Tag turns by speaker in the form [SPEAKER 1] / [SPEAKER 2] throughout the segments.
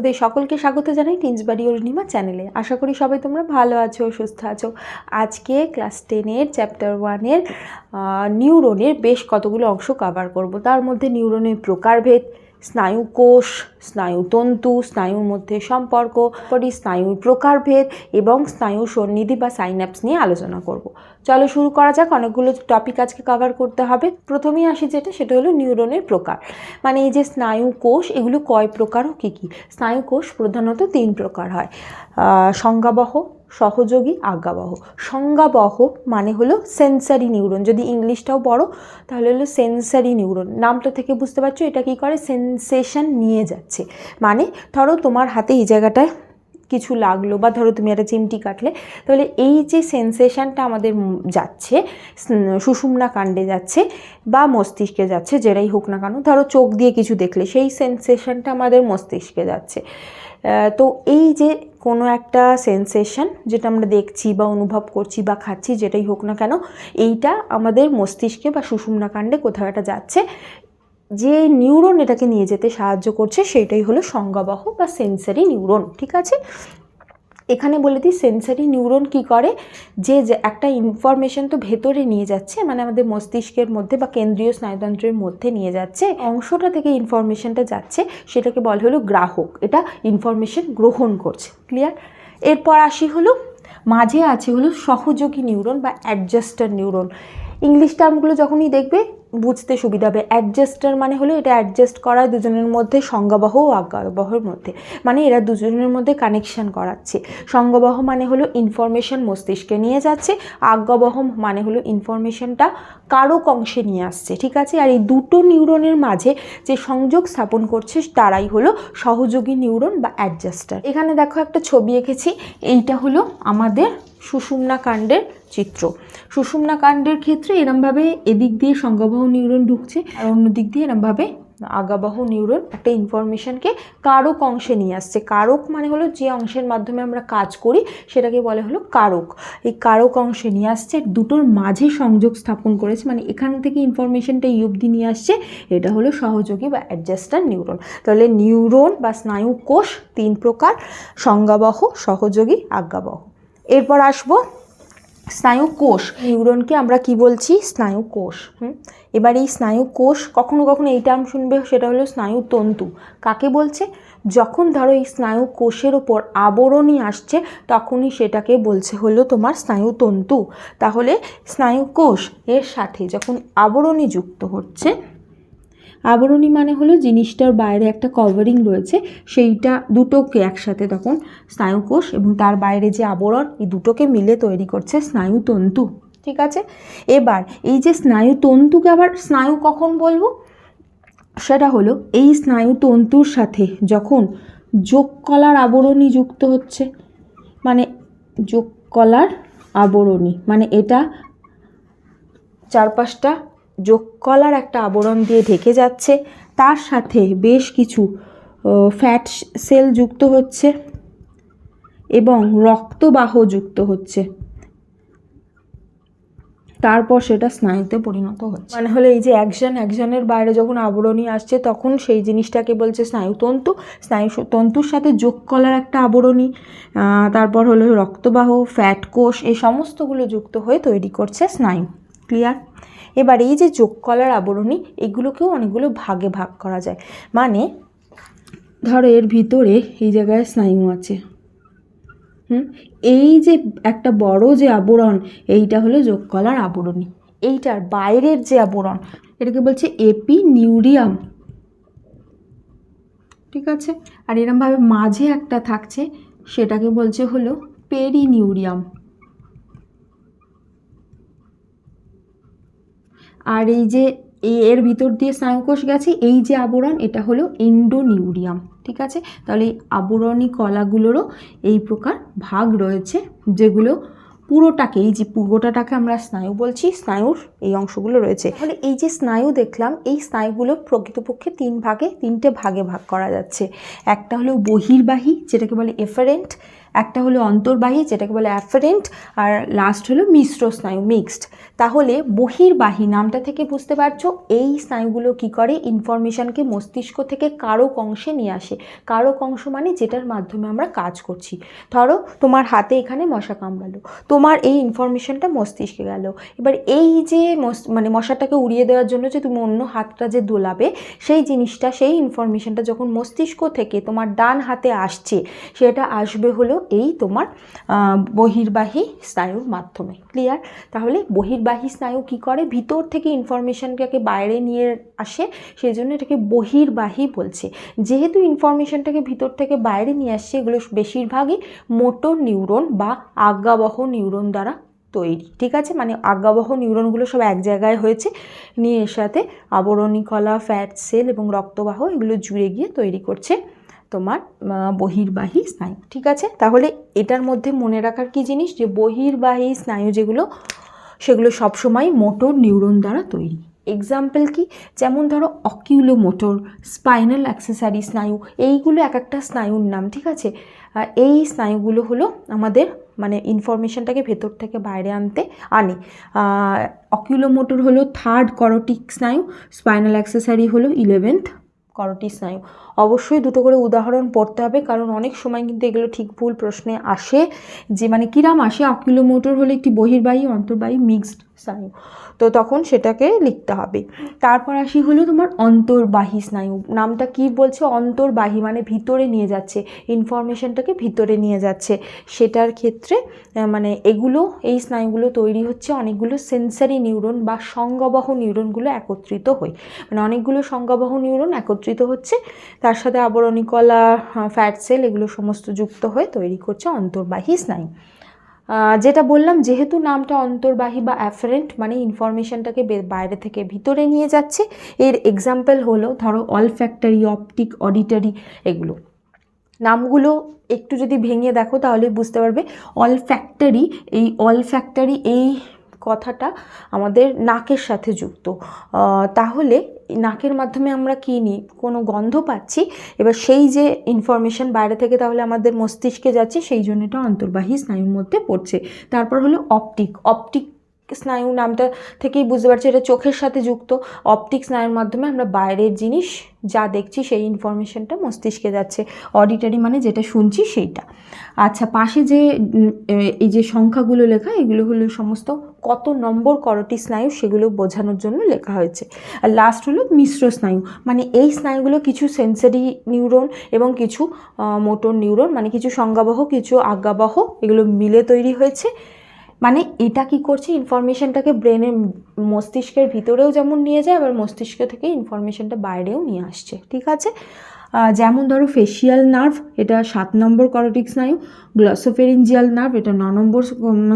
[SPEAKER 1] তোমাদের সকলকে স্বাগত জানাই টিন্সবাড়ি অরুণিমা চ্যানেলে আশা করি সবাই তোমরা ভালো আছো, সুস্থ আছো। আজকে ক্লাস টেনের চ্যাপ্টার ওয়ানের নিউরনের বেশ কতগুলো অংশ কভার করব। তার মধ্যে নিউরনের প্রকারভেদ স্নায়ু কোষ স্নায়ুতন্তু স্নায়ুর মধ্যে সম্পর্ক পরি স্নায়ুর প্রকারভেদ এবং স্নায়ু সন্নিধি বা সাইন্যাপস নিয়ে আলোচনা করব। চলো শুরু করা যাক, অনেকগুলো টপিক আজকে কভার করতে হবে। প্রথমেই আসি যেটা, সেটা হলো নিউরনের প্রকার। মানে এই যে স্নায়ু কোষ, এগুলো কয় প্রকার ও কী কী? স্নায়ু কোষ প্রধানত তিন প্রকার হয়। সংজ্ঞাবহ সহযোগী আজ্ঞাবহ। সংজ্ঞাবহ মানে হলো সেন্সারি নিউরন যদি ইংলিশটাও বড় তাহলে হলো সেন্সারি নিউরন নামটা থেকে বুঝতে পারছ, এটা কি করে? সেন্সেশন নিয়ে যাচ্ছে। মানে ধরো তোমার হাতে এই জায়গাটায় কিছু লাগল বা ধরো তুমি একটা চিমটি কাটলে, তাহলে এই যে সেন্সেশনটা আমাদের যাচ্ছে সুষুম্না কাণ্ডে যাচ্ছে বা মস্তিষ্কে যাচ্ছে, যেটাই হোক না কেন, ধরো চোখ দিয়ে কিছু দেখলে, সেই সেন্সেশনটা আমাদের মস্তিষ্কে যাচ্ছে। তো এই যে কোনো একটা সেন্সেশন যেটা আমরা দেখছি বা অনুভব করছি বা খাচ্ছি, যেটাই হোক না কেন, এইটা আমাদের মস্তিষ্কে বা সুষুম্না কাণ্ডে কোথাও একটা যাচ্ছে। যে নিউরন এটাকে নিয়ে যেতে সাহায্য করছে সেটাই হলো সংজ্ঞাবহ বা সেন্সারি নিউরন ঠিক আছে? এখানে বলে দিই সেন্সারি নিউরন কি করে? যে একটা ইনফরমেশন তো ভেতরে নিয়ে যাচ্ছে মানে আমাদের মস্তিষ্কের মধ্যে বা কেন্দ্রীয় স্নায়ুতন্ত্রের মধ্যে নিয়ে যাচ্ছে, অংশটা থেকে ইনফরমেশনটা যাচ্ছে, সেটাকে বলা হলো গ্রাহক, এটা ইনফরমেশন গ্রহণ করছে ক্লিয়ার এরপর আসি হলো, মাঝে আছে হলো সহযোগী নিউরন বা অ্যাডজাস্টার নিউরন ইংলিশ টার্মগুলো যখনই দেখবে বুঝতে সুবিধা হবে। অ্যাডজাস্টার মানে হলো এটা অ্যাডজাস্ট করা দুজনের মধ্যে সংজ্ঞাবহ ও আজ্ঞাবহর মধ্যে। মানে এরা দুজনের মধ্যে কানেকশান করাচ্ছে। সংজ্ঞাবহ মানে হলো ইনফরমেশন মস্তিষ্কে নিয়ে যাচ্ছে। আজ্ঞাবহ মানে হলো ইনফরমেশনটা কারক অংশে নিয়ে আসছে। ঠিক আছে? আর এই দুটো নিউরনের মাঝে যে সংযোগ স্থাপন করছে, তারাই হলো সহযোগী নিউরন বা অ্যাডজাস্টার এখানে দেখো একটা ছবি এঁকেছি। এইটা হলো আমাদের সুষুম্না কাণ্ডের চিত্র। সুষুম্না কাণ্ডের ক্ষেত্রে এরমভাবে এদিক দিয়ে সংজ্ঞাবহ নিউরন ঢুকছে আর অন্য দিক দিয়ে এরমভাবে আগাবাহ নিউরন একটা ইনফরমেশনকে কারক অংশে নিয়ে আসছে। কারক মানে হলো যে অংশের মাধ্যমে আমরা কাজ করি, সেটাকে বলে হলো কারক। এই কারক অংশে নিয়ে আসছে দুটোর মাঝে সংযোগ স্থাপন করেছে মানে এখান থেকে ইনফরমেশনটা এই অবধি নিয়ে আসছে, এটা হলো সহযোগী বা অ্যাডজাস্টার নিউরন তাহলে নিউরন বা স্নায়ু কোষ তিন প্রকার, সংজ্ঞাবহ, সহযোগী, আজ্ঞাবহ। এরপর আসব স্নায়ু কোষ নিউরনকে আমরা কি বলছি? স্নায়ু কোষ হুম? এবার এই স্নায়ু কোষ কখনো কখনো এই টার্ম শুনবে, সেটা হলো স্নায়ু তন্তু কাকে বলছে? যখন ধরো এই স্নায়ু কোষের ওপর আবরণই আসছে, তখনই সেটাকে বলছে হলো তোমার স্নায়ু তন্তু তাহলে স্নায়ু কোষ এর সাথে যখন আবরণী যুক্ত হচ্ছে আবরণী মানে হলো জিনিসটার বাইরে একটা কভারিং রয়েছে, সেইটা দুটোকে একসাথে তখন স্নায়ুকোষ এবং তার বাইরে যে আবরণ, এই দুটোকে মিলে তৈরি করছে স্নায়ুতন্তু, ঠিক আছে? এবার এই যে স্নায়ুতন্তুকে আবার স্নায়ু কখন বলব? সেটা হলো এই স্নায়ুতন্তুর সাথে যখন যোগকলার আবরণী যুক্ত হচ্ছে মানে যোগকলার আবরণী মানে এটা চারপাশটা যোগকলার একটা আবরণ দিয়ে ঢেকে যাচ্ছে। তার সাথে বেশ কিছু ফ্যাট সেল যুক্ত হচ্ছে এবং রক্তবাহ যুক্ত হচ্ছে। তারপর সেটা স্নায়ুতে পরিণত হচ্ছে। মানে হলো এই যে একজন একজনের বাইরে যখন আবরণী আসছে, তখন সেই জিনিসটাকে বলছে স্নায়ুতন্তু স্নায়ু তন্তুর সাথে যোগ কলার একটা আবরণী তারপর হলো রক্তবাহ ফ্যাট কোষ, এই সমস্তগুলো যুক্ত হয়ে তৈরি করছে স্নায়ু। ক্লিয়ার এবার এই যে যোগ কলার আবরণী, এগুলোকেও অনেকগুলো ভাগে ভাগ করা যায়। মানে ধরো এর ভিতরে এই জায়গায় স্নায়ু আছে। হুম? এই যে একটা বড় যে আবরণ, এইটা হলো যোগকলার আবরণী। এইটার বাইরের যে আবরণ, এটাকে বলছে এপি নিউরিয়াম ঠিক আছে? আর এরমভাবে মাঝে একটা থাকছে, সেটাকে বলছে হলো পেরিনিউরিয়াম। আর এই যে এর ভিতর দিয়ে স্নায়ুকোষ গেছে, এই যে আবরণ, এটা হলো ইন্ডোনিউরিয়াম ঠিক আছে? তাহলে এই আবরণী কলাগুলোরও এই প্রকার ভাগ রয়েছে, যেগুলো পুরোটাকে, এই যে পুরোটাটাকে আমরা স্নায়ু বলছি, স্নায়ুর এই অংশগুলো রয়েছে। তাহলে এই যে স্নায়ু দেখলাম, এই স্নায়ুগুলো প্রকৃতপক্ষে তিন ভাগে, তিনটে ভাগে ভাগ করা যাচ্ছে। একটা হলো বহির্বাহী, যেটাকে বলে এফারেন্ট একটা হলো অন্তর্বাহী, যেটাকে বলে অ্যাফারেন্ট আর লাস্ট হলো মিশ্র স্নায়ু মিক্সড তাহলে বহির্বাহী নামটা থেকে বুঝতে পারছ, এই স্নায়ুগুলো কি করে? ইনফরমেশনকে মস্তিষ্ক থেকে কারক অংশে নিয়ে আসে। কারক অংশ মানে যেটার মাধ্যমে আমরা কাজ করছি। ধরো, তোমার হাতে এখানে মশা কামড়ালো, তোমার এই ইনফরমেশনটা মস্তিষ্কে গেল। এবার এই যে মানে মশাটাকে উড়িয়ে দেওয়ার জন্য যে তুমি অন্য হাতটা যে দোলাবে, সেই জিনিসটা, সেই ইনফরমেশনটা যখন মস্তিষ্ক থেকে তোমার ডান হাতে আসছে, সেটা আসবে হলো এই তোমার বহির্বাহী স্নায়ুর মাধ্যমে। ক্লিয়ার তাহলে বহির্বাহী স্নায়ু কি করে? ভিতর থেকে ইনফরমেশনটাকে বাইরে নিয়ে আসে, সেই জন্য এটাকে বহির্বাহী বলছে। যেহেতু ইনফরমেশনটাকে ভিতর থেকে বাইরে নিয়ে আসছে, এগুলো বেশিরভাগই মোটর নিউরন বা আজ্ঞাবহ নিউরন দ্বারা তৈরি। ঠিক আছে? মানে আজ্ঞাবহ নিউরনগুলো সব এক জায়গায় হয়েছে, নিয়ে এর সাথে আবরণী কলা ফ্যাট সেল এবং রক্তবাহ এগুলো জুড়ে গিয়ে তৈরি করছে। তোমার বহির্বাহী স্নায়ু, ঠিক আছে? তাহলে এটার মধ্যে মনে রাখার কি জিনিস? যে বহির্বাহী স্নায়ু যেগুলো, সেগুলো সবসময় মোটর নিউরন দ্বারা তৈরি। এক্সাম্পল কি? যেমন ধরো অকিউলো মোটর স্পাইনাল অ্যাক্সেসারি স্নায়ু, এইগুলো এক একটা স্নায়ুর নাম, ঠিক আছে? এই স্নায়ুগুলো হলো আমাদের মানে ইনফরমেশনটাকে ভেতর থেকে বাইরে আনতে আনে। অকিউলো মোটর হলো থার্ড করোটিক স্নায়ু স্পাইনাল অ্যাক্সেসারি হলো ইলেভেন্থ করটি স্নায়ু অবশ্যই দুটো করে উদাহরণ পড়তে হবে, কারণ অনেক সময় কিন্তু এগুলো ঠিক ভুল প্রশ্নে আসে। যে মানে কিরাম আসে অকিলোমোটর হলে একটি বহির্বাহী, অন্তর্বাহী মিক্সড স্নায়ু। তো তখন সেটাকে লিখতে হবে। তারপর আসি হলো তোমার অন্তর্বাহী স্নায়ু। নামটা কি বলছে? অন্তর্বাহী মানে ভিতরে নিয়ে যাচ্ছে। ইনফরমেশনটাকে ভিতরে নিয়ে যাচ্ছে। সেটার ক্ষেত্রে মানে এগুলো, এই স্নায়ুগুলো তৈরি হচ্ছে অনেকগুলো সেন্সারি নিউরন বা সংজ্ঞাবহ নিউরনগুলো একত্রিত হয়ে। মানে অনেকগুলো সংজ্ঞাবহ নিউরন একত্রিত হচ্ছে। তার সাথে আবরণী কলা ফ্যাট সেল এগুলো সমস্ত যুক্ত হয়ে তৈরি করছে অন্তর্বাহী স্নায়ু। যেটা বললাম, যেহেতু নামটা অন্তর্বাহী বা অ্যাফারেন্ট মানে ইনফরমেশানটাকে বাইরে থেকে ভিতরে নিয়ে যাচ্ছে, এর এক্সাম্পল হলো, ধরো অল ফ্যাক্টরি অপটিক অডিটারি এগুলো। নামগুলো একটু যদি ভেঙে দেখো, তাহলে বুঝতে পারবে অল ফ্যাক্টরি এই অল ফ্যাক্টরি এই কথাটা আমাদের নাকের সাথে যুক্ত। তাহলে নাকের মাধ্যমে আমরা কী নিই? কোনো গন্ধ পাচ্ছি? এবার সেই যে ইনফরমেশান বাইরে থেকে তাহলে আমাদের মস্তিষ্কে যাচ্ছে, সেই জন্য এটা অন্তর্বাহী স্নায়ুর মধ্যে পড়ছে। তারপর হলো অপটিক অপটিক স্নায়ু নামটা থেকেই বুঝতে পারছি, এটা চোখের সাথে যুক্ত। অপটিক স্নায়ুর মাধ্যমে আমরা বাইরের জিনিস যা দেখছি সেই ইনফরমেশনটা মস্তিষ্কে যাচ্ছে। অডিটারি মানে যেটা শুনছি সেইটা। আচ্ছা পাশে যে এই যে সংখ্যাগুলো লেখা, এগুলো হলো সমস্ত কত নম্বর করটি স্নায়ু সেগুলো বোঝানোর জন্য লেখা হয়েছে। আর লাস্ট হলো মিশ্র স্নায়ু মানে এই স্নায়ুগুলো কিছু সেন্সারি নিউরন এবং কিছু মোটর নিউরন মানে কিছু সংজ্ঞাবহ, কিছু আজ্ঞাবহ, এগুলো মিলে তৈরি হয়েছে। মানে এটা কি করছে? ইনফরমেশনটাকে ব্রেনের মস্তিষ্কের ভিতরেও যেমন নিয়ে যায়, আবার মস্তিষ্ক থেকে ইনফরমেশনটা বাইরেও নিয়ে আসছে, ঠিক আছে? যেমন ধরো ফেসিয়াল নার্ভ এটা সাত নম্বর করটিক স্নায়ু গ্লসোফেরিঞ্জিয়াল নার্ভ এটা ন নম্বর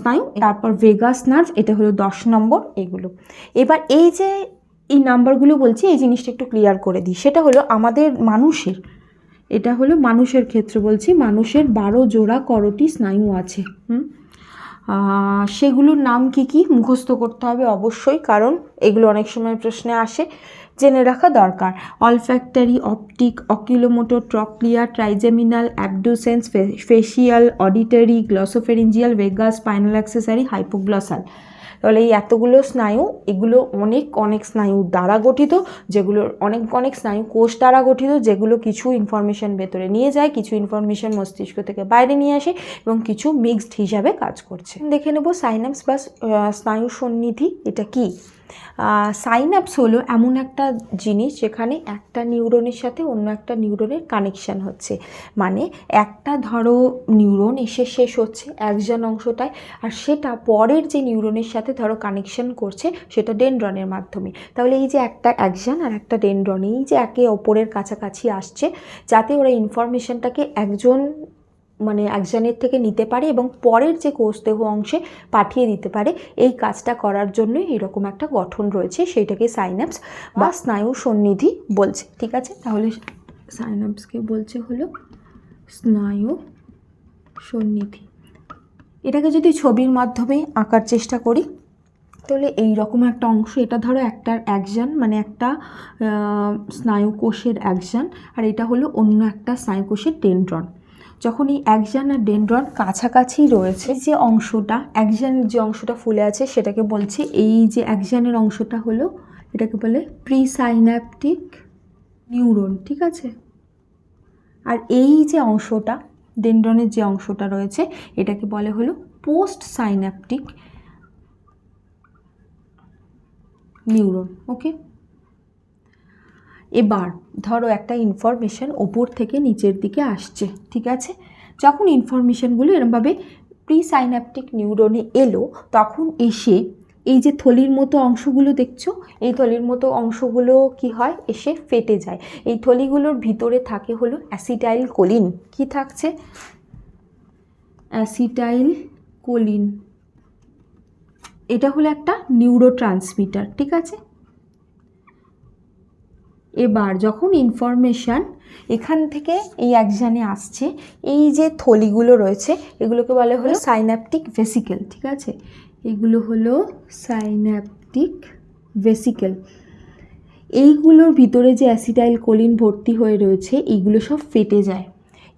[SPEAKER 1] স্নায়ু, তারপর ভেগাস নার্ভ এটা হলো দশ নম্বর, এগুলো। এবার এই যে এই নাম্বারগুলো বলছি, এই জিনিসটা একটু ক্লিয়ার করে দিই। সেটা হলো আমাদের মানুষের, এটা হলো মানুষের ক্ষেত্রে বলছি, মানুষের বারো জোড়া করটি স্নায়ু আছে, হুম? সেগুলোর নাম কি কি মুখস্থ করতে হবে? অবশ্যই, কারণ এগুলো অনেক সময় প্রশ্নে আসে। জেনে রাখা দরকার। Olfactory optic oculomotor trochlear trigeminal abducens facial auditory glossopharyngeal vagus spinal accessory hypoglossal তাহলে এই এতগুলো স্নায়ু, এগুলো অনেক অনেক স্নায়ু দ্বারা গঠিত যেগুলোর অনেক অনেক স্নায়ু কোষ দ্বারা গঠিত, যেগুলো কিছু ইনফরমেশন ভেতরে নিয়ে যায়, কিছু ইনফরমেশন মস্তিষ্ক থেকে বাইরে নিয়ে আসে এবং কিছু মিক্সড হিসাবে কাজ করছে। দেখে নেব সাইনাপস বা স্নায়ু সন্নিধি এটা কি? সাইনাপস হলো এমন একটা জিনিস যেখানে একটা নিউরনের সাথে অন্য একটা নিউরনের কানেকশান হচ্ছে। মানে একটা ধরো নিউরন এসে শেষ হচ্ছে একজন অংশটায়, আর সেটা পরের যে নিউরনের সাথে ধরো কানেকশন করছে সেটা ডেনড্রনের মাধ্যমে। তাহলে এই যে একটা অ্যাকশন আর একটা ডেনড্রন এই যে একে অপরের কাছাকাছি আসছে, যাতে ওরা ইনফরমেশনটাকে একজন মানে একজনের থেকে নিতে পারে এবং পরের যে কোষদেহ অংশে পাঠিয়ে দিতে পারে এই কাজটা করার জন্যই এরকম একটা গঠন রয়েছে সেইটাকে সাইনাপস বা স্নায়ু সন্নিধি বলছে ঠিক আছে? তাহলে সাইনাপসকে বলছে হলো স্নায়ু সন্নিধি। এটাকে যদি ছবির মাধ্যমে আঁকার চেষ্টা করি তাহলে এই রকম একটা অংশ এটা ধরো একটার অ্যাকশন মানে একটা স্নায়ুকোষের স্নায়ু কোষের অ্যাকশন আর এটা হলো অন্য একটা স্নায়ু কোষের ডেন্ড্রন যখন এই একজান আর ডেনড্রন কাছাকাছি রয়েছে, যে অংশটা, একজানের যে অংশটা ফুলে আছে, সেটাকে বলছে, এই যে একজানের অংশটা হলো, এটাকে বলে প্রিসাইন্যাপটিক নিউরন, ঠিক আছে? আর এই যে অংশটা, ডেনড্রনের যে অংশটা রয়েছে, এটাকে বলে হলো পোস্ট সাইন্যাপটিক নিউরন, ওকে? এবার ধরো একটা ইনফরমেশান ওপর থেকে নিচের দিকে আসছে, ঠিক আছে? যখন ইনফরমেশানগুলো এরমভাবে প্রি সাইন্যাপটিক নিউরনে এলো, তখন এসে এই যে থলির মতো অংশগুলো দেখছ, এই থলির মতো অংশগুলো কি হয়? এসে ফেটে যায়। এই থলিগুলোর ভিতরে থাকে হলো অ্যাসিটাইল কোলিন কি থাকছে? অ্যাসিটাইল কোলিন এটা হলো একটা নিউরো ঠিক আছে? এবার যখন ইনফরমেশান এখান থেকে এই একজানে আসছে, এই যে থলিগুলো রয়েছে, এগুলোকে বলে হলো সাইন্যাপটিক ভেসিকেল ঠিক আছে? এগুলো হলো সাইন্যাপটিক ভেসিকেল এইগুলোর ভিতরে যে অ্যাসিটাইল কোলিন ভর্তি হয়ে রয়েছে, এইগুলো সব ফেটে যায়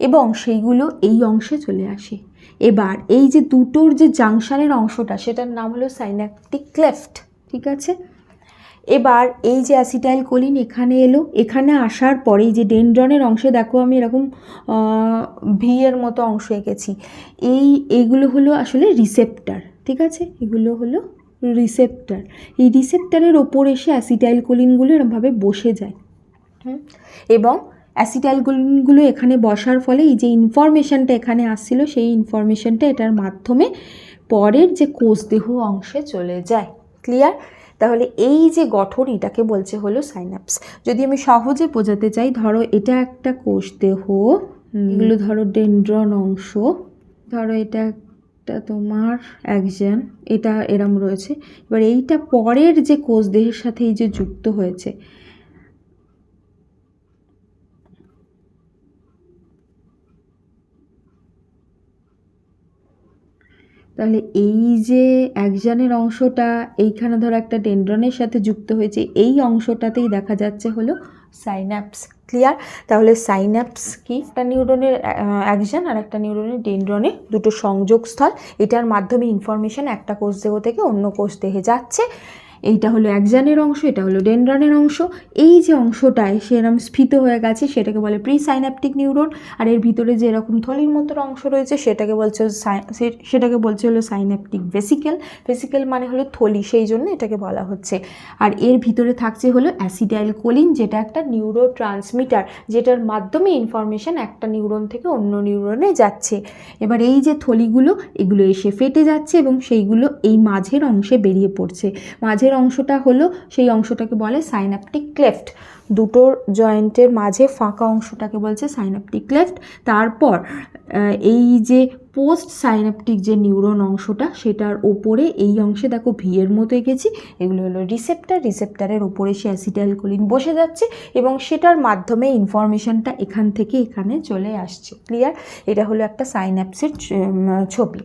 [SPEAKER 1] এবং সেইগুলো এই অংশে চলে আসে। এবার এই যে দুটোর যে জাংশনের অংশটা, সেটার নাম হলো সাইন্যাপটিক ক্লেফট ঠিক আছে? এবার এই যে অ্যাসিটাইল কোলিন এখানে এলো, এখানে আসার পরে যে ডেনড্রনের অংশে, দেখো আমি এরকম ভি এর মতো অংশ এঁকেছি, এই এইগুলো হলো আসলে রিসেপ্টার ঠিক আছে? এগুলো হলো রিসেপ্টার এই রিসেপ্টারের ওপর এসে অ্যাসিটাইল কোলিনগুলো এরমভাবে বসে যায়। এবং অ্যাসিটাইল কোলিনগুলো এখানে বসার ফলে এই যে ইনফরমেশানটা এখানে আসছিল, সেই ইনফরমেশানটা এটার মাধ্যমে পরের যে কোষদেহ অংশে চলে যায়। ক্লিয়ার তাহলে এই যে গঠন এটাকে বলছে হলো সাইনাপস যদি আমি সহজে বোঝাতে চাই ধরো এটা একটা কোষ দেহ এগুলো ধরো ডেন্ড্রন অংশ ধরো এটা একটা তোমার একজন এটা এরম রয়েছে। এবার এইটা পরের যে কোষ দেহের সাথে এই যে যুক্ত হয়েছে তাহলে এই যে একজনের অংশটা, এইখানে ধরো একটা ডেন্ড্রনের সাথে যুক্ত হয়েছে, এই অংশটাতেই দেখা যাচ্ছে হলো সাইন্যাপস ক্লিয়ার তাহলে সাইন্যাপস কি? একটা নিউরনের অ্যাকশন আর একটা নিউরনের ডেন্ড্রনের দুটো সংযোগস্থল। এটার মাধ্যমে ইনফরমেশান একটা কোষ দেহ থেকে অন্য কোষ দেহে যাচ্ছে। এইটা হলো একজানের অংশ, এটা হলো ডেনড্রনের অংশ। এই যে অংশটায় সেরম স্ফীত হয়ে গেছে, সেটাকে বলে প্রি সাইন্যাপটিক নিউরন। আর এর ভিতরে যে এরকম থলির মতো অংশ রয়েছে, সেটাকে বলছে সেটাকে বলছে হলো সাইন্যাপটিক ভেসিকেল। ভেসিকেল মানে হলো থলি, সেই জন্য এটাকে বলা হচ্ছে। আর এর ভিতরে থাকছে হলো অ্যাসিডাইল কোলিন যেটা একটা নিউরো ট্রান্সমিটার যেটার মাধ্যমে ইনফরমেশন একটা নিউরন থেকে অন্য নিউরনে যাচ্ছে। এবার এই যে থলিগুলো, এগুলো এসে ফেটে যাচ্ছে এবং সেইগুলো এই মাঝের অংশে বেরিয়ে পড়ছে। মাঝের মাঝের অংশটা হলো সেই অংশটাকে বলে সাইন্যাপটিক ক্লেফট দুটোর জয়েন্টের মাঝে ফাঁকা অংশটাকে বলছে সাইনাপটিক ক্লেফট তারপর এই যে পোস্ট সাইনাপটিক যে নিউরন অংশটা, সেটার ওপরে এই অংশে দেখো ভিয়ের মতো এঁকেছি। এগুলো হলো রিসেপ্টার রিসেপ্টারের ওপরে সে অ্যাসিটাইল কোলিন বসে যাচ্ছে এবং সেটার মাধ্যমে ইনফরমেশনটা এখান থেকে এখানে চলে আসছে। ক্লিয়ার এটা হলো একটা সাইন্যাপসের ছবি।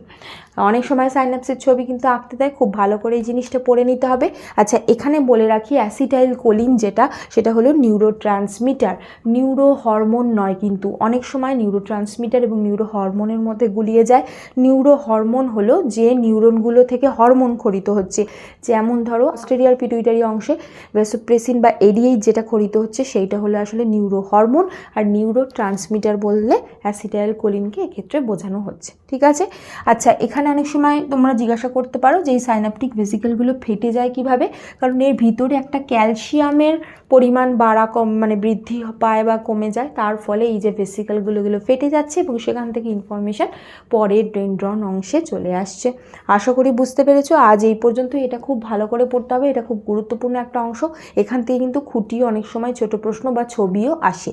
[SPEAKER 1] অনেক সময় সাইন্যাপসের ছবি কিন্তু আঁকতে দেয়, খুব ভালো করে এই জিনিসটা পড়ে নিতে হবে। আচ্ছা এখানে বলে রাখি অ্যাসিটাইল কোলিন যেটা, সেটা হলো নিউরো ট্রান্সমিটার নিউরো হরমোন নয় কিন্তু। অনেক সময় নিউরো ট্রান্সমিটার এবং নিউরো হরমোনের মধ্যে গুলিয়ে যায়। নিউরো হরমোন হলো যে নিউরনগুলো থেকে হরমোন খরিত হচ্ছে। যেমন ধরো অস্ট্রেলিয়ার পিটুইটারি অংশে ভেসোপ্রেসিন বা এডিএইচ যেটা খরিত হচ্ছে, সেইটা হলো আসলে নিউরো হরমোন আর নিউরো ট্রান্সমিটার বললে অ্যাসিটাইল কোলিনকে এক্ষেত্রে বোঝানো হচ্ছে। ঠিক আছে? আচ্ছা এখানে অনেক সময় তোমরা জিজ্ঞাসা করতে পারো যে এই সাইনাপটিক ভেসিকেলগুলো ফেটে যায় কীভাবে? কারণ এর ভিতরে একটা ক্যালসিয়ামের পরিমাণ বাড়া কম মানে বৃদ্ধি পায় বা কমে যায়, তার ফলে এই যে ভেসিকেলগুলো এগুলো ফেটে যাচ্ছে এবং সেখান থেকে ইনফরমেশান পরের ডেন্ড্রন অংশে চলে আসছে। আশা করি বুঝতে পেরেছ, আজ এই পর্যন্ত এটা খুব ভালো করে পড়তে হবে, এটা খুব গুরুত্বপূর্ণ একটা অংশ। এখান থেকে কিন্তু খুঁটি অনেক সময় ছোট প্রশ্ন বা ছবিও আসে।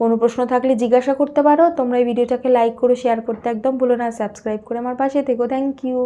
[SPEAKER 1] কোনো প্রশ্ন থাকলে জিজ্ঞাসা করতে পারো। তোমরা এই ভিডিওটাকে লাইক করে শেয়ার করতে একদম ভুলো না। সাবস্ক্রাইব করে আমার পাশে থেকো। Thank you